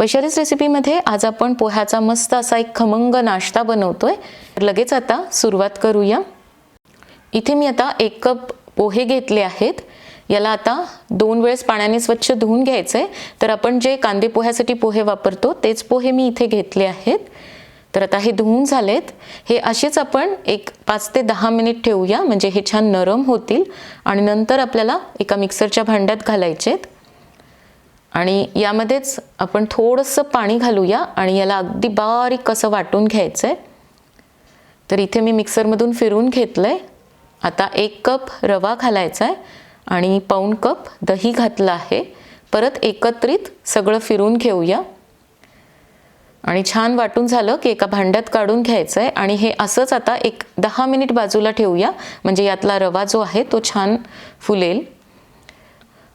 वैशालीच रेसिपीमध्ये आज आपण पोह्याचा मस्त असा एक खमंग नाश्ता बनवतोय. लगेच आता सुरुवात करूया. इथे मी आता एक कप पोहे घेतले आहेत. याला आता दोन वेळेस पाण्याने स्वच्छ धुवून घ्यायचं आहे तर आपण जे कांदे पोह्यासाठी पोहे वापरतो तेच पोहे मी इथे घेतले आहेत. तर आता हे धुवून झालेत. हे असेच आपण एक पाच ते दहा मिनिट ठेवूया. म्हणजे हे छान नरम होतील. आणि नंतर आपल्याला एका मिक्सरच्या भांड्यात घालायचेत. आणि यामध्येच आपण थोडंसं पाणी घालूया आणि याला अगदी बारीक असं वाटून घ्यायचं आहे तर इथे मी मिक्सरमधून फिरून घेतलं आहे आता एक कप रवा घालायचा आहे आणि पाऊण कप दही घातलं आहे. परत एकत्रित सगळं फिरून घेऊया. आणि छान वाटून झालं की एका भांड्यात काढून घ्यायचं आहे आणि हे असंच आता एक दहा मिनिट बाजूला ठेवूया. म्हणजे यातला रवा जो आहे तो छान फुलेल.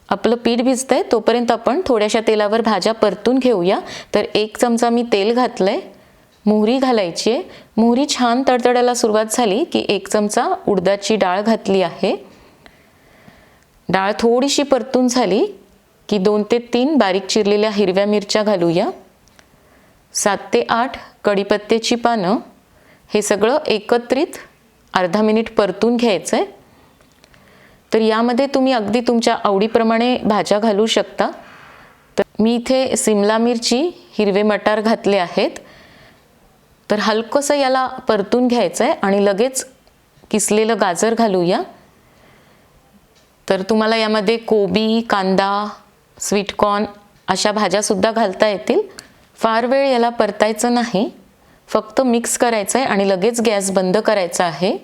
आपलं पीठ भिजतंय तोपर्यंत आपण थोड्याशा तेलावर भाज्या परतून घेऊया. तर एक चमचा मी तेल घातलंय मोहरी घालायची आहे. मोहरी छान तडतडायला सुरुवात झाली की एक चमचा उडदाची डाळ घातली आहे. डाळ थोडीशी परतून झाली की दोन ते तीन बारीक चिरलेल्या हिरव्या मिरच्या घालूया. सात ते आठ कढीपत्त्याची पानं हे सगळं एकत्रित अर्धा मिनिट परतून घ्यायचं आहे तर यामध्ये तुम्ही अगदी तुमच्या आवडीप्रमाणे भाज्या घालू शकता. तर मी इथे सिमला मिरची हिरवे मटार घातले आहेत. तर हलकंसं याला परतून घ्यायचं आहे आणि लगेच किसलेलं गाजर घालूया. तर तुम्हाला यामध्ये कोबी कांदा स्वीटकॉर्न अशा भाज्यासुद्धा घालता येतील. फार वेळ याला परतायचं नाही. फक्त मिक्स करायचं आहे आणि लगेच गॅस बंद करायचा आहे.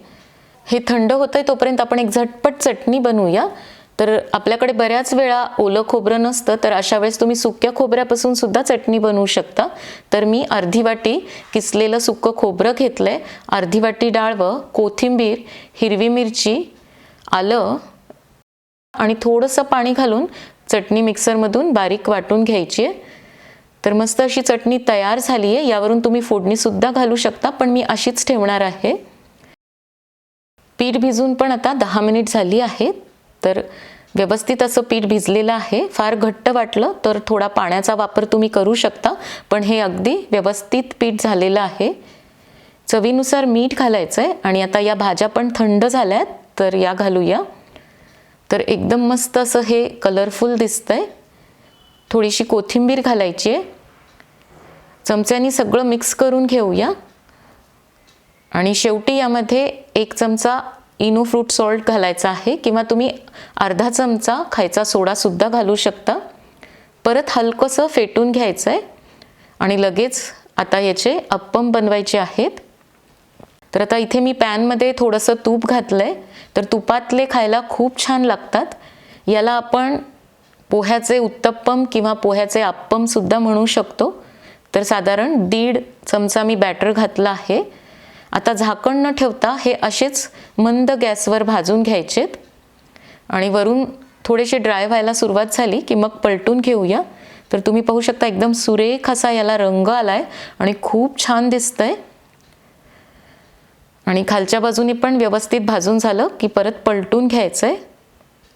हे थंड होतं आहे तोपर्यंत आपण एक झटपट चटणी बनवूया. तर आपल्याकडे बऱ्याच वेळा ओलं खोबरं नसतं तर अशा वेळेस तुम्ही सुक्या खोबऱ्यापासून सुद्धा चटणी बनवू शकता. तर मी अर्धी वाटी किसलेलं सुकं खोबरं घेतलं आहे अर्धी वाटी डाळवं कोथिंबीर हिरवी मिरची आलं आणि थोडंसं पाणी घालून चटणी मिक्सरमधून बारीक वाटून घ्यायची आहे. तर मस्त अशी चटणी तयार झाली आहे यावरून तुम्ही फोडणीसुद्धा घालू शकता पण मी अशीच ठेवणार आहे. पीठ भिजून पण आता दहा मिनिट झाली आहेत तर व्यवस्थित असं पीठ भिजलेलं आहे. फार घट्ट वाटलं तर थोडा पाण्याचा वापर तुम्ही करू शकता. पण हे अगदी व्यवस्थित पीठ झालेलं आहे. चवीनुसार मीठ घालायचं आहे आणि आता या भाज्या पण थंड झाल्या आहेत तर या घालूया. तर एकदम मस्त असं हे कलरफुल दिसतं आहे थोडीशी कोथिंबीर घालायची आहे. चमच्यानी सगळं मिक्स करून घेऊया. आणि शेवटी यामध्ये एक चमचा इनो फ्रूट सॉल्ट घालायचा आहे किंवा तुम्ही अर्धा चमचा खायचा सोडासुद्धा घालू शकता. परत हलकंसं फेटून घ्यायचं आहे आणि लगेच आता याचे अप्पम बनवायचे आहेत. तर आता इथे मी पॅनमध्ये थोडंसं तूप घातलं आहे तर तुपातले खायला खूप छान लागतात. याला आपण पोह्याचे उत्तप्पम किंवा पोह्याचे अप्पमसुद्धा म्हणू शकतो. तर साधारण दीड चमचा मी बॅटर घातला आहे. आता झाकण न ठेवता हे असेच मंद गॅसवर भाजून घ्यायचेत. आणि वरून थोडेसे ड्राय व्हायला सुरुवात झाली की मग पलटून घेऊया. तर तुम्ही पाहू शकता एकदम सुरेख असा याला रंग आला आहे आणि खूप छान दिसतंय. आणि खालच्या बाजूने पण व्यवस्थित भाजून झालं की परत पलटून घ्यायचं आहे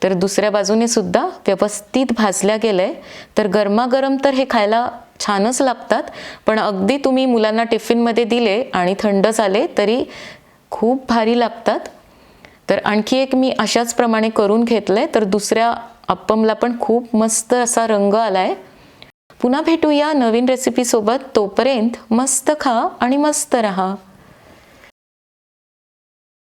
तर दुसऱ्या बाजूने सुद्धा व्यवस्थित भाजल्या गेलं आहे तर गरमागरम तर हे खायला छानच लागतात. पण अगदी तुम्ही मुलांना टिफिनमध्ये दिले आणि थंड झाले तरी खूप भारी लागतात. तर आणखी एक मी अशाच प्रमाणे करून घेतलं आहे तर दुसऱ्या अप्पमला पण खूप मस्त असा रंग आला आहे पुन्हा भेटूया नवीन रेसिपीसोबत तोपर्यंत मस्त खा आणि मस्त रहा.